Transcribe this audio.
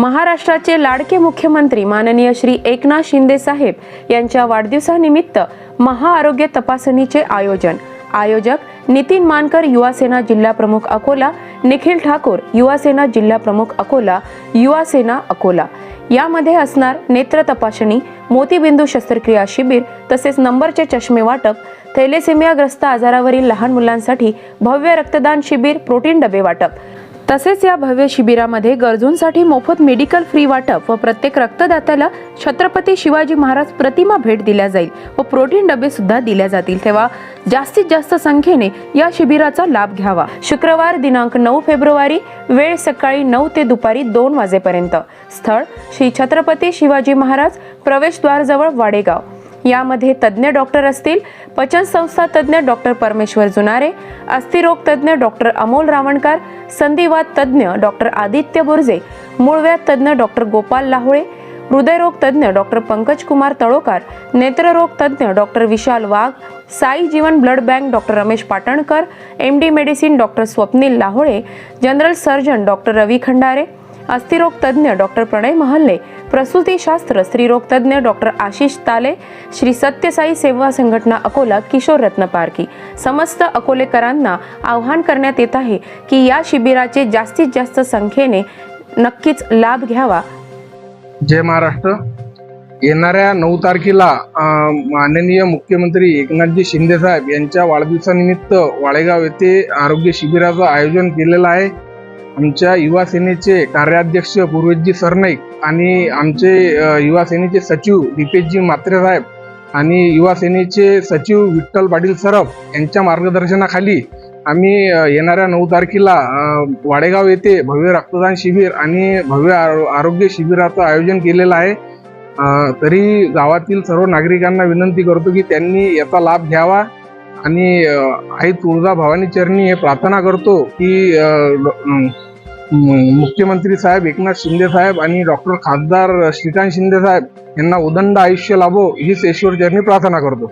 महाराष्ट्राचे लाडके मुख्यमंत्री माननीय श्री एकनाथ शिंदे साहेब यांच्या वाढदिवसानिमित्त महाआरोग्य तपासणीचे आयोजन. आयोजक नितीन मानकर युवासेना जिल्हा प्रमुख अकोला निखिल ठाकूर युवासेना जिल्हा प्रमुख अकोला युवासेना अकोला. यामध्ये असणार नेत्र तपासणी मोतीबिंदू शस्त्रक्रिया शिबिर तसेच नंबरचे चष्मे वाटप थैलेसेमियाग्रस्त आजारावरील लहान मुलांसाठी भव्य रक्तदान शिबिर प्रोटीन डबे वाटप. तसेच या भव्य शिबिरामध्ये गरजूंसाठी मोफत मेडिकल फ्री वाटप व प्रत्येक रक्तदात्याला छत्रपती शिवाजी महाराज प्रतिमा भेट दिल्या जाईल व प्रोटीन डबे सुद्धा दिल्या जातील. तेव्हा जास्तीत जास्त संख्येने या शिबिराचा लाभ घ्यावा. शुक्रवार दिनांक नऊ फेब्रुवारी वेळ सकाळी नऊ ते दुपारी दोन वाजेपर्यंत. स्थळ श्री छत्रपती शिवाजी महाराज प्रवेशद्वारजवळ वाडेगाव. यामध्ये तज्ज्ञ डॉक्टर असतील पचन संस्था तज्ज्ञ डॉक्टर परमेश्वर जुनारे अस्थिरोग तज्ज्ञ डॉक्टर अमोल रावणकर संधिवात तज्ज्ञ डॉक्टर आदित्य बोरजे मूळव्याध तज्ज्ञ डॉक्टर गोपाल लाहोळे हृदयरोग तज्ज्ञ डॉक्टर पंकज कुमार तळोकार नेत्ररोग तज्ज्ञ doctor Vishal Wagh Sai Jeevan blood bank doctor Ramesh Patankar M D medicine doctor Swapnil Lahole general surgeon doctor Ravi Khandare अस्थिरोग तज्ज्ञ डॉक्टर प्रणय महल्ले प्रसूतीशास्त्र स्त्रीरोग तज्ज्ञ डॉक्टर आशिष ताले श्री सत्यसाई सेवा संघटना अकोला किशोर रत्न पारखी समस्त अकोलेकरांना आवाहन करण्यात येत आहे की या शिबिराचे जास्तीत जास्त संख्येने नक्कीच लाभ घ्यावा. जय महाराष्ट्र. येणाऱ्या नऊ तारखेला माननीय मुख्यमंत्री एकनाथजी शिंदे साहेब यांच्या वाढदिवसानिमित्त वाळेगाव येथे आरोग्य शिबिराचं आयोजन केलेलं आहे. आमच्या युवा सेनेचे कार्याध्यक्ष पूर्वेशजी सरनाईक आणि आमचे युवासेनेचे युवा सेनेचे सचिव दीपेशजी म्हात्रे साहेब आणि युवा सेनेचे सचिव विठ्ठल पाटील सरफ यांच्या मार्गदर्शनाखाली आम्ही येणाऱ्या नऊ तारखेला वाडेगाव येथे भव्य रक्तदान शिबिर आणि भव्य आरोग्य शिबिराचं आयोजन केलेलं आहे. तरी गावातील सर्व नागरिकांना विनंती करतो की त्यांनी याचा लाभ घ्यावा. आणि आई तुळजा भवानी चरणी हे प्रार्थना करतो की मुख्यमंत्री साहेब एकनाथ शिंदे साहेब आणि डॉक्टर खासदार श्रीकांत शिंदे साहेब यांना उदंड आयुष्य लाभो हीच ईश्वर चरणी प्रार्थना करतो.